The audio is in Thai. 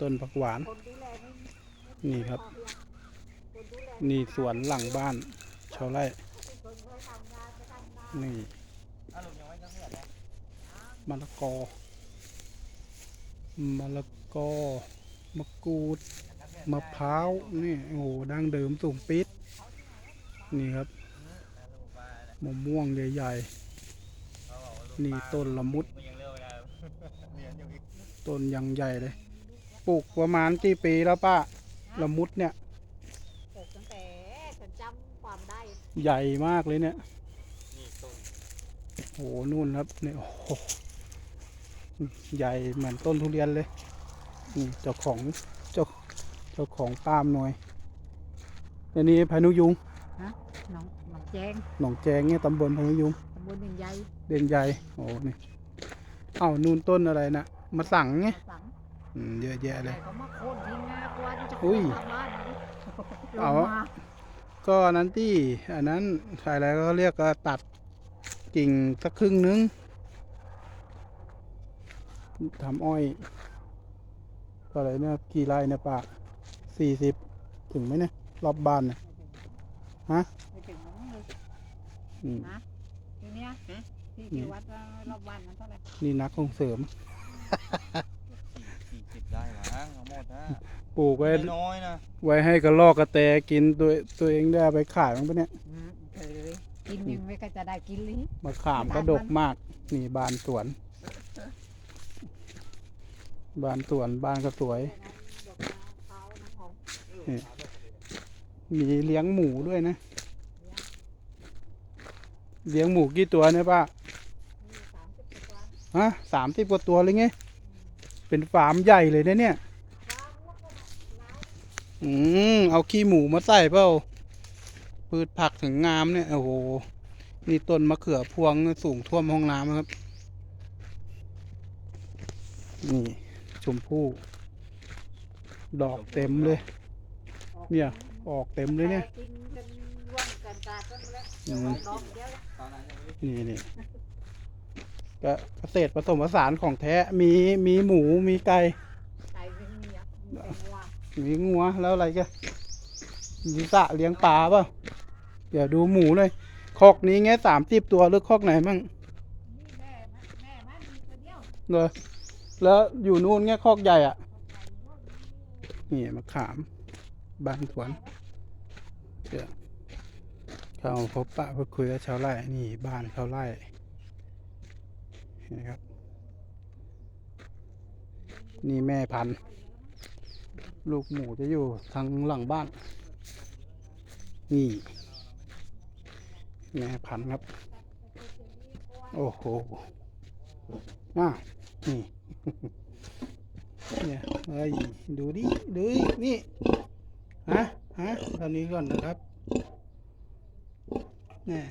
ต้นผักหวาน นี่ครับ นี่สวนหลังบ้าน ชาวไร่ นี่มะละกอมะละกอมะกรูดมะพร้าวนี่โอ้โหดั้งเดิมสูงปิดนี่ครับมะม่วงใหญ่ๆ นี่ต้นละมุด ต้นยังใหญ่เลย ปลูกประมาณกี่ปีแล้วป้าละมุดเนี่ยปลูกตั้งแต่ฉันจำความได้ใหญ่มากเลยเนี่ยนี่ต้นโอ้โหนู่นครับเนี่ยโอ้โหใหญ่เหมือนต้นทุเรียนเลยนี่เจ้าของเจ้าเจ้าของปาล์มหน่อยอันนี้พานุยุงหน้องหนองแจงหนองแจงเนี่ยตำบลพานุยุงตำบลหนึ่งใหญ่เด่นใหญ่โอ้นี่เอ้านู่นต้นอะไรนะมาสั่งไงมาสังอืม เยอะแยะเลยแต่เขามาโค่นทิ้งนะกว่าจะอุ้ยทำบ้านนี้ลเอางมาก็อันนั้นที่อันนั้นอะไรก็เรียกก็ตัดกิ่งสักครึ่งนึงทำอ้อยเท่าไหรเนี่ยกี่ไร่เนี่ยป้าสี่สิบถึงไหมเนี่ย รอบบ้านเนี่ยฮะไปถึงนั้นเลยอืมนะทีเนี้ยที่อืมที่วัดว่ารอบวันนั้นเท่าไหร่นี่นักส่งเสริม สี่สิบได้มั้งทั้งหมดนะ ปลูกไว้น้อยนะไว้ให้กระลอกกระแตกินตัวตัวเองได้เอาไปขายมั้งปะเนี่ยอืมเออกินยังไม่ก็จะได้กินเลยมาขามก็ดกมากนี่บานสวน บานสวนบ้านก็สวยดอกมะพร้าวน้ำหอมมีเลี้ยงหมูด้วยนะ เลี้ยงหมูกี่ตัวเนี่ยป้ามีสามสิบกว่าฮะสามสิบกว่าตัวเลยไง เป็นฟาร์มใหญ่เลยนะเนี่ย อืมเอาขี้หมูมาใส่เปล่าพืชผักถึงงามเนี่ยโอ้โหนี่ต้นมะเขือพวงสูงท่วมห้องน้ำครับ นี่ชมพู่ ดอกเต็มเลย เนี่ย ออกเต็มเลยเนี่ยกินกันร่วมกันกาดกันแล้วอืมดอกเดียวแล้วตอนนั้นยังไม่นี่นี่ก็เกษตรผสมผสานของแท้มีมีหมูมีไก่ไก่ เป็นเมียมีแต่งัวมีงัวแล้วอะไรกันมีสระเลี้ยงปลาเปล่าเดี๋ยวดูหมูเลยคอกนี้ไงสามสิบตัวหรือคอกไหนมั่งนี่แม่มันแม่มันมีตัวเดียวเลยแล้วอยู่นู่นไงคอกใหญ่อะ นี่มะขามบ้านสวนเดี๋ยวเข้าพบปะพูดคุยกับชาวไร่ นี่บ้านชาวไร่นี่ครับ นี่แม่พันธุ์ ลูกหมูจะอยู่ทางหลังบ้าน นี่แม่พันครับ โอ้โหอะนี่เนี่ยเฮ้ยดูดิดูดินี่ฮะฮะเท่านี้ก่อนนะครับเนี่ย